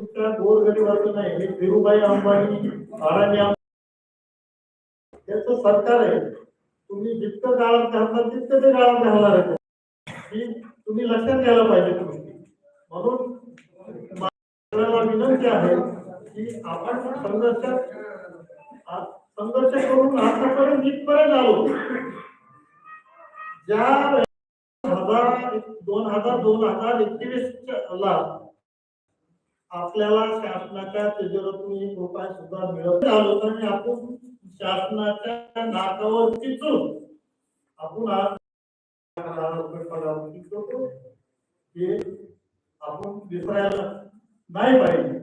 गोरगरीबाचं नाही हे धीरूभाई अंबानी अडाणी त्याचं सरकार आहे. तुम्ही जितकं गाळण घालणार तितकं ते गाळण घालणार आहे. ही तुम्ही लक्षात घ्यायला पाहिजे तुम्ही. म्हणून आपल्याला विनंती आहे की आपण संघर्ष संघर्ष करून आतापर्यंत इथपर्यंत आलो. ज्या हजार दोन हजार दोन हजार एकवीस ला आपल्याला शासनाच्या तिजोरीतून एक रुपया सुद्धा मिळत आलो तर आपण शासनाच्या नाकावर किचून आपण आज हे आपण विसरायला नाही पाहिजे.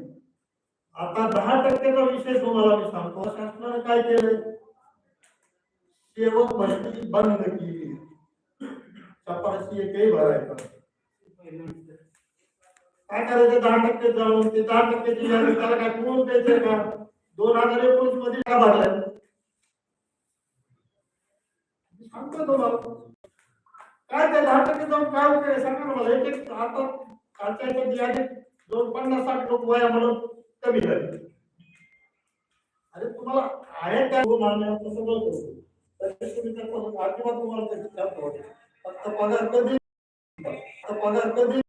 आता दहा टक्क्याचा विषय तुम्हाला मी सांगतो. शासनाने काय केलं सेवक भरती बंद केली. चपाशी एकही भरायचा. काय करायचं दहा टक्के जाऊन ते दहा टक्के त्याला काय कोण द्यायचंय का? दोन हजार एकोणीसमध्ये का भरलाय मी सांगतो तुम्हाला. काय ते दहा टक्के जाऊन काय उपयोग सांगा ना मला. एक एक आता कालच्या याच्यात यादीत दोन पन्नास साठ लोक वया म्हणून कमी झाले. अरे तुम्हाला आहे काय हो मान्य तसं सगळं करतो अजिबात तुम्हाला फक्त पगार कधी पगार कधी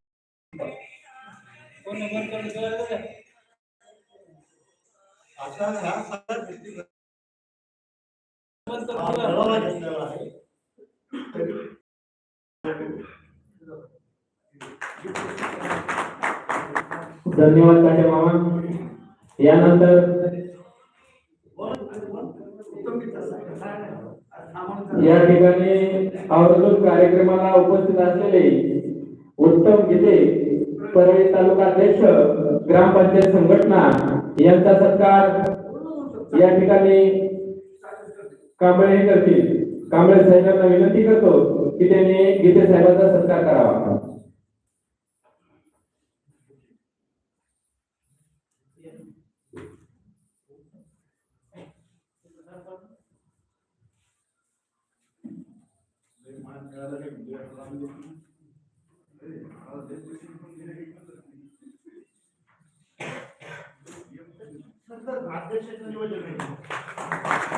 ह्या सगळ्या गोष्टी घेतलेला आहे धन्यवाद काटे मामा. यानंतर या ठिकाणी आवर्जून कार्यक्रमाला उपस्थित असलेले उत्तम गीते परळी तालुका अध्यक्ष ग्रामपंचायत संघटना यांचा सत्कार या ठिकाणी कांबळे हे करतील. कांबळे साहेबांना विनंती करतो की त्यांनी गीते साहेबांचा सत्कार करावा. अध्यक्षाचं नियोजन आहे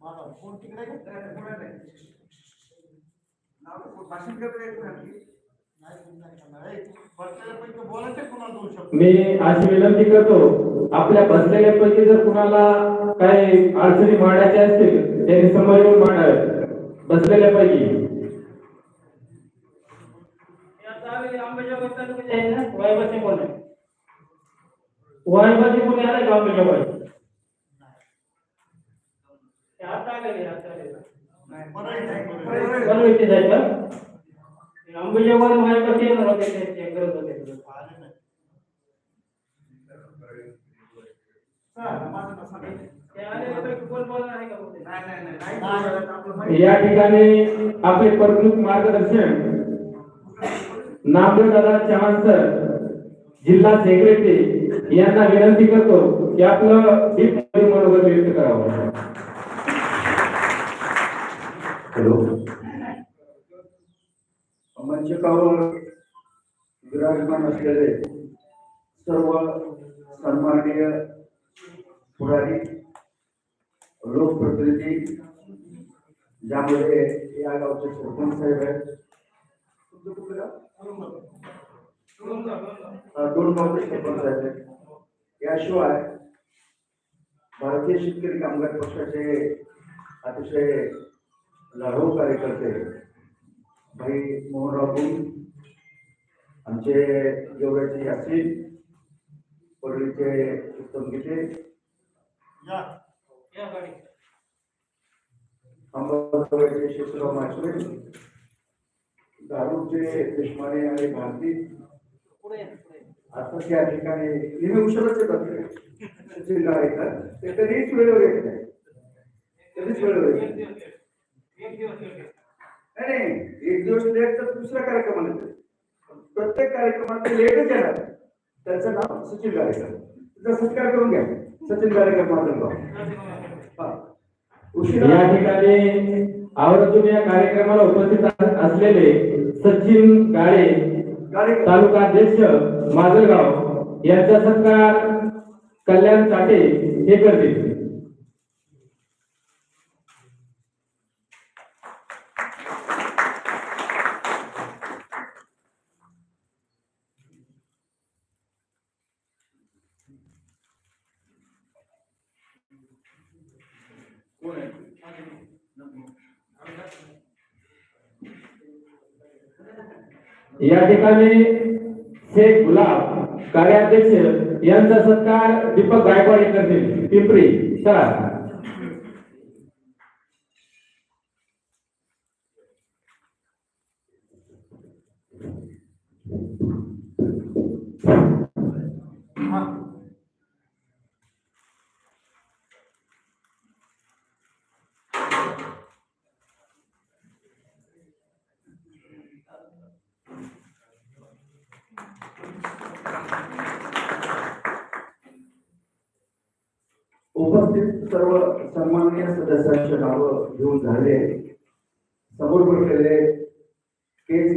माझा फोन तिकडे आहे का? नाही, नाही करणार. ए, बसलेल्यापैकी बोलायचं कोणाला दोन शब्द मी अशी विनंती करतो आपल्या बसलेल्यापैकी जर कुणाला काही अडचणी मांडायच्या असतील त्यांनी समोर येऊन मांडावे. बसलेल्यापैकी वायबाजी कोणी आलं? का आहे, आहे. कोण येणार होते ते- ते करत होते आले नाही. या ठिकाणी आपले प्रमुख मार्गदर्शन नामदेव दादा चव्हाण सर जिल्हा सेक्रेटरी यांना विनंती करतो की आपलं दीप मनोगत व्यक्त करावं. हॅलो. मंचकावर विराजमान असलेले सर्व सन्माननीय पुढारी लोकप्रतिनिधी ज्यामध्ये या गावचे सरपंच साहेब आहेत. दोन गावचे सरपंच साहेब आहेत. याशिवाय भारतीय शेतकरी कामगार पक्षाचे अतिशय लढाऊ कार्यकर्ते भाई मोहनराव गुण आमचे जेवढ्याचे यासीन परळीचे उत्तम गीते या. माचवे दारूचे देशमाने आणि भारती आता त्या ठिकाणी नेहमी उशिराच येतात. जिल्हा ऐकतात ते कधीच वेळेवर येत नाही. कधीच वेळेवर येत नाही. नाही नाही. एक दिवस लेट तर दुसऱ्या कार्यक्रमाला येते प्रत्येक कार्यक्रमात ते लेटच येणार. त्याचं नाव सचिन गाडेकर त्याचा सत्कार करून घ्या. सचिन हा. उशिरा. या ठिकाणी आवर्जून या कार्यक्रमाला उपस्थित अस- असलेले सचिन गाळे तालुका अध्यक्ष माजलगाव यांचा सत्कार कल्याण चाटे हे करतील. या ठिकाणी शेख गुलाब कार्याध्यक्ष यांचा सत्कार दीपक गायकवाड हे करतील पिंपरी चला. उपस्थित सर्व सन्माननीय सदस्यांचे नाव घेऊन झाले समोर बसलेले केस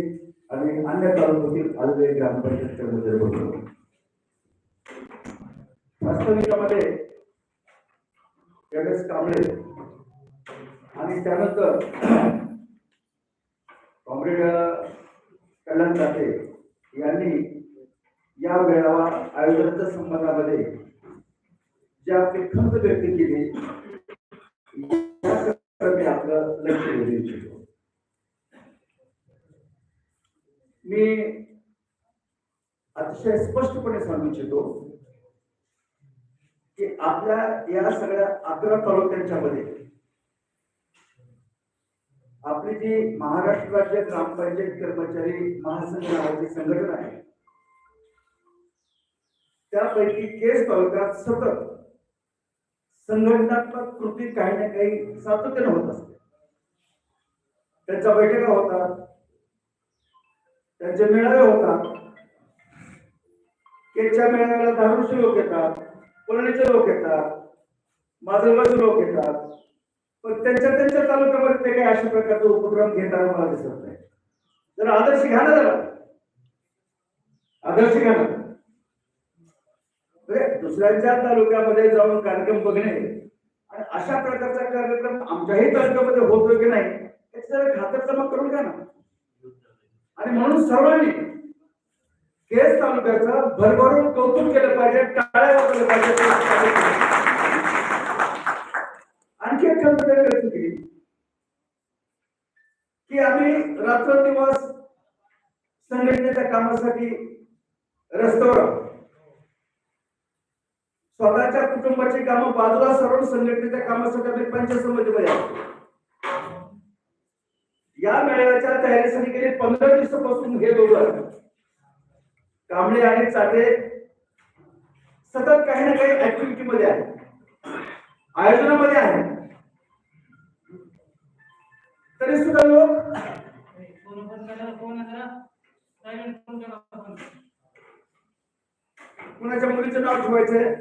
आणि अन्य तालुक्यातील आलेले ग्रामपंचायत कर्मचारी बसलो वास्तविकामध्ये एम एस कांबळे आणि त्यानंतर कॉम्रेड कल्याण जाते यांनी या वेळावा आयोजनाच्या संबंधामध्ये जे आपली खंत व्यक्त केली मी आपलं लक्ष देऊ इच्छितो मी अतिशय स्पष्टपणे सांगू इच्छितो की आपल्या या सगळ्या अकरा तालुक्यांच्या मध्ये आपली जी महाराष्ट्र राज्य ग्रामपंचायत कर्मचारी महासंघ नावाची संघटना आहे त्यापैकी केस तालुक्यात सतत संघटनात्मक कृती काही ना काही सातत्याने होत असते. त्यांच्या बैठका होतात. त्यांचे मेळावे होतात. केच्या मेळाव्याला धारूरचे लोक येतात पळणीचे लोक येतात माजलगावचे लोक येतात. पण त्यांच्या त्यांच्या तालुक्यामध्ये ते काही अशा प्रकारचे उपक्रम घेताना मला दिसत नाही. जर आदर्श घ्या ना जरा. आदर्श घ्या ना. म्हणजे दुसऱ्यांच्या तालुक्यामध्ये जाऊन कार्यक्रम बघणे आणि अशा प्रकारचा कार्यक्रम आमच्याही तालुक्यामध्ये होतोय की नाही याची जरा खातरजमा करून घ्या ना. आणि म्हणून सर्वांनी केस तालुक्याचं भरभरून कौतुक केलं पाहिजे टाळ्या वाजवल्या पाहिजे. आणखी एक केली की आम्ही रात्रंदिवस संघटनेच्या कामासाठी रस्त्यावर स्वतःच्या कुटुंबाची कामं बाजूला सरून संघटनेच्या कामासाठी आम्ही पंचायत समितीमध्ये या मेळाव्याच्या तयारीसाठी गेले पंधरा दिवसापासून हे दोघं कांबळे आणि चाटे सतत काही ना काही ऍक्टिव्हिटी मध्ये आहे आयोजनामध्ये आहे तरी सुद्धा लोक कुणाच्या मुलीचं नाव ठेवायचंय?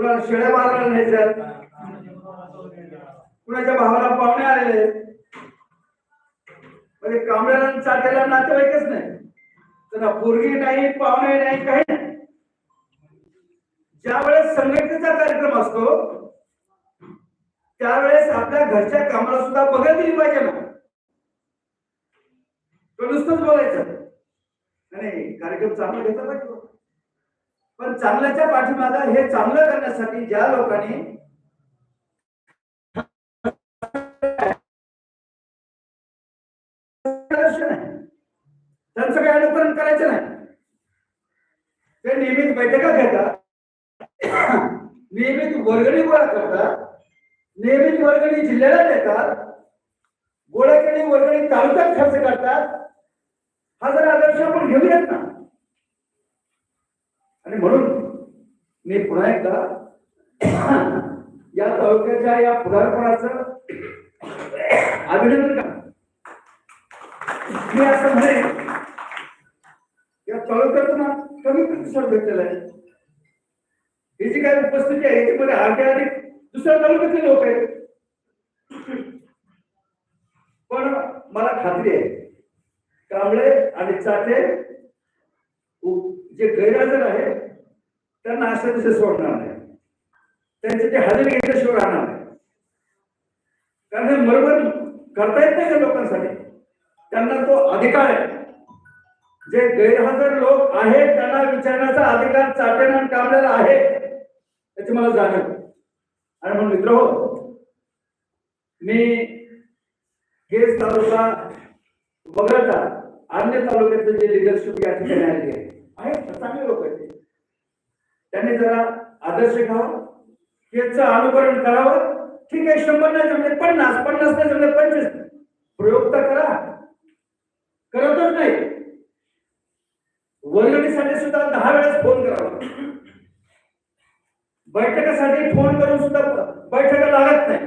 कुणाला शेळ्या बाजाराला न्यायच्या? कुणाच्या भावाला पाहुणे आलेले? म्हणजे कांबळ्याला आणि चाट्याला नातेवाईकच नाही. त्यांना पोरगी नाही पाहुणे नाही काही नाही. ज्या वेळेस संघटनेचा कार्यक्रम असतो त्यावेळेस आपल्या घरच्या कामाला सुद्धा बघत दिली पाहिजे ना. तो नुसतंच बोलायचं. नाही कार्यक्रम चांगला घेतला पाहिजे. पण चांगल्याच्या पाठीमागं हे चांगलं करण्यासाठी ज्या लोकांनी त्यांचं काही अनुकरण करायचं नाही. ते नियमित बैठका घेतात. नियमित वर्गणी गोळा करतात. नियमित वर्गणी जिल्ह्याला देतात. गोळा केली वर्गणी तालुक्यात खर्च करतात. हा जर आदर्श आपण घेऊयात ना आणि म्हणून मी पुन्हा एकदा या तालुक्याच्या या पुढारपणाचं अभिनंदन करतो. मी असं म्हणेन या तालुक्यातून ना कमी प्रतिसाद भेटलेला आहे. ही जी काही उपस्थिती आहे याच्यामध्ये अर्धे अधिक दुसऱ्या तालुक्यातले लोक आहेत. पण मला खात्री आहे कांबळे आणि चाटे जे गैरहजर आहे त्यांना असं तसे सोडणार नाही. त्यांचे ते हजर घेतल्याशिवाय राहणार नाही. कारण हे बरोबर करता येत नाही त्या लोकांसाठी? त्यांना तो अधिकार आहे. जे गैरहजर लोक आहेत त्यांना विचारण्याचा अधिकार चाटण आणि कामलेला आहे त्याची मला जाणीव आणि म्हणून मित्र हो मी हेच तालुका वगळता अन्य तालुक्यातले जे लिडरशिप या ठिकाणी आली आहे चांगले लोक आहेत ते. त्यांनी जरा आदर्श घ्यावा केसचं अनुकरण करावं. ठीक आहे शंभर नाही जमले पन्नास पन्नास नाही जमले पंचवीस. प्रयोग तर करा. करतच नाही. वर्गणीसाठी सुद्धा दहा वेळेस फोन करावा. बैठकासाठी फोन करून सुद्धा बैठका लागत नाही.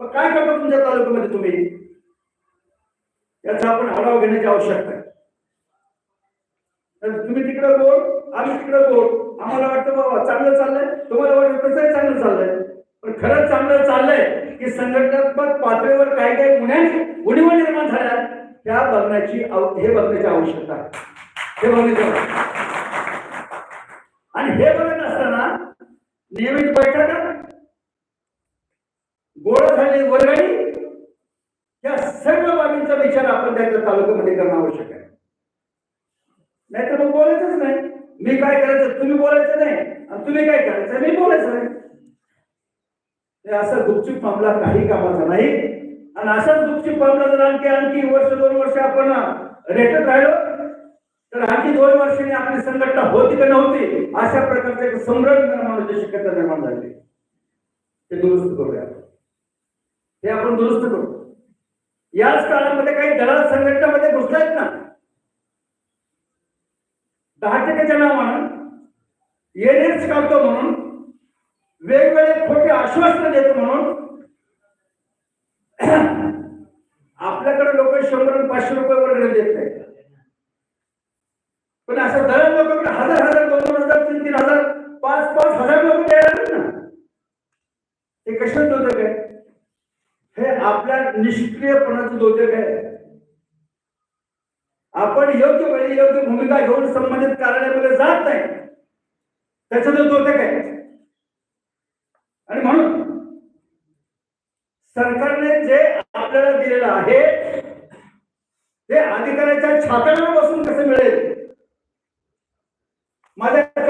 मग काय करतो तुमच्या तालुक्यामध्ये तुम्ही? याचा आपण आढावा घेण्याची आवश्यकता आहे. तर तुम्ही तिकडे बोल आम्ही तिकडे बोल. आम्हाला वाटतं बाबा चांगलं चाललंय. तुम्हाला वाटतं तसंही चांगलं चाललंय. पण खरंच चांगलं चाललंय की संघटनात्मक पातळीवर काही काही गुन्ह्यांनी उणीवा निर्माण झाल्या त्या बघण्याची आव- हे बघण्याची आवश्यकता आहे. हे बघण्याची आणि हे बघत असताना नियमित बैठका गोळा झाली वर्गणी या सर्व बाबींचा विचार आपण त्याच्या तालुक्यामध्ये करणं आवश्यक आहे. नाही तर मग बोलायचंच नाही. मी काय करायचं तुम्ही बोलायचं नाही. आणि तुम्ही काय करायचं मी बोलायचं नाही. असा गुपचूप मामला काही कामाचा नाही. आणि असाच गुपचूप मामला जर आणखी आणखी वर्ष दोन वर्ष आपण रेटत राहिलो तर आणखी दोन वर्षांनी आपली संघटना होती का नव्हती अशा प्रकारचे एक संभ्रम निर्माण शक्यता निर्माण झाली. ते दुरुस्त करूया हे आपण दुरुस्त करू. याच काळामध्ये काही दलाल संघटनामध्ये घुसलायत ना? दहा टक्क्याच्या नावानं येणेच काढतो म्हणून वेगवेगळे खोटे आश्वासन देतो म्हणून आपल्याकडे लोक शंभर आणि पाचशे रुपये वर्ग देत नाही पण असं दर लोकांकडे हजार हजार दोन दोन हजार तीन तीन हजार पाच पाच हजार लोक द्यायला ना? ते कशात होतं काय? हे आपल्या निष्क्रियपणाचं दोधक आहे. आपण योग्य वेळी योग्य भूमिका घेऊन संबंधित कार्यालयामध्ये जात नाही. त्याचा जो दोधक आहे. आणि म्हणून सरकारने जे आपल्याला दिलेलं आहे ते अधिकाऱ्याच्या छात्यावर बसून कसं मिळेल? माझ्या